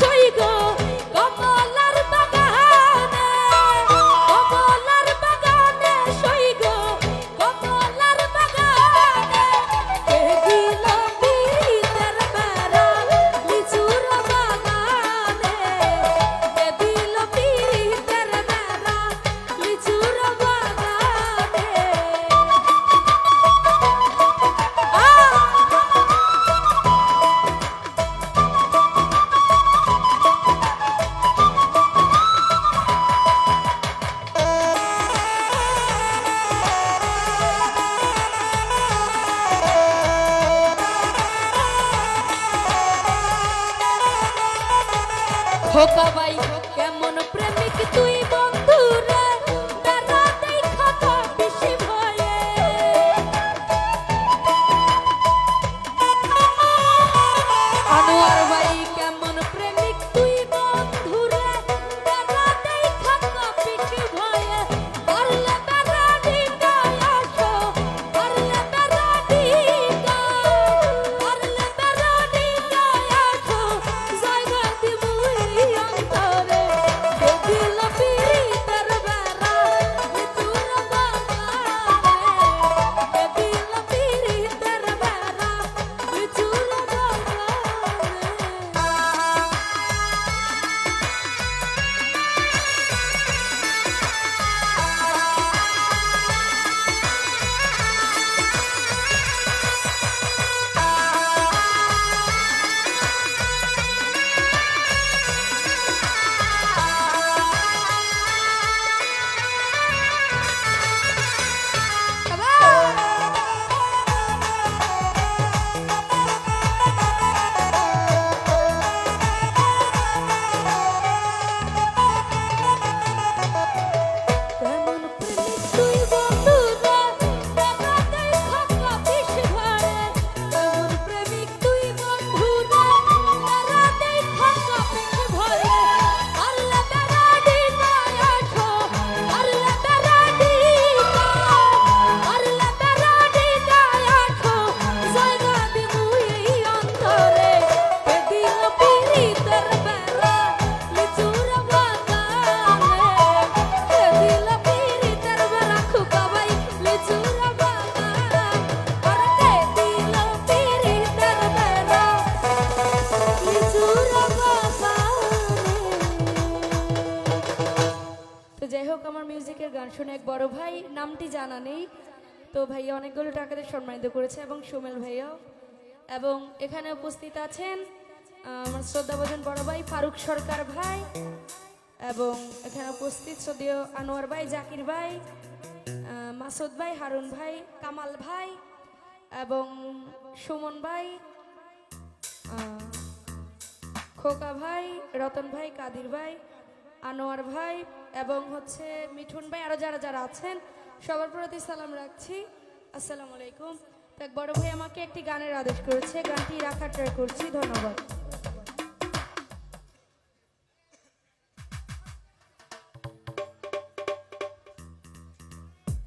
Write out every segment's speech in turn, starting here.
সই গো। খোকা হোক, আমার মিউজিকের গান শুনে এক বড় ভাই নামটি জানা নেই। তো ভাইয়া অনেকগুলো টাকাতে সম্মানিত করেছে এবং সুমেল ভাইয়াও। এবং এখানে উপস্থিত আছেন আমার শ্রদ্ধাভোজন বড় ভাই ফারুক সরকার ভাই এবং এখানে উপস্থিত সদীয় আনোয়ার ভাই, জাকির ভাই মাসুদ ভাই, হারুন ভাই, কামাল ভাই এবং সুমন ভাই খোকা ভাই, রতন ভাই, কাদির ভাই আনোয়ার ভাই এবং হচ্ছে মিঠুন ভাই, আরও যারা যারা আছেন, সবার প্রতি সালাম রাখছি। আসসালামু আলাইকুম। তো এক বড় ভাই আমাকে একটি গানের আদেশ করেছে, গানটি রাখার ট্রাই করছি, ধন্যবাদ।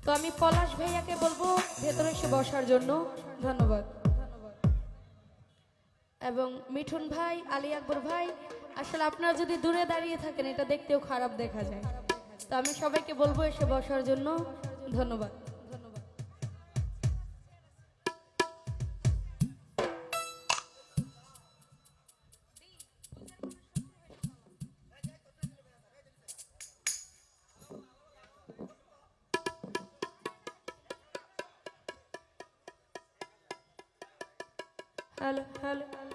তো আমি পলাশ ভাইয়াকে বলব, ভেতরে এসে বসার জন্য, ধন্যবাদ। এবং মিঠুন ভাই, আলী আকবর ভাই, আসলে আপনারা যদি দূরে দাঁড়িয়ে থাকেন, এটা দেখতেও খারাপ দেখা যায়। তো আমি সবাইকে বলব এসে বসার জন্য ধন্যবাদ। Hello hello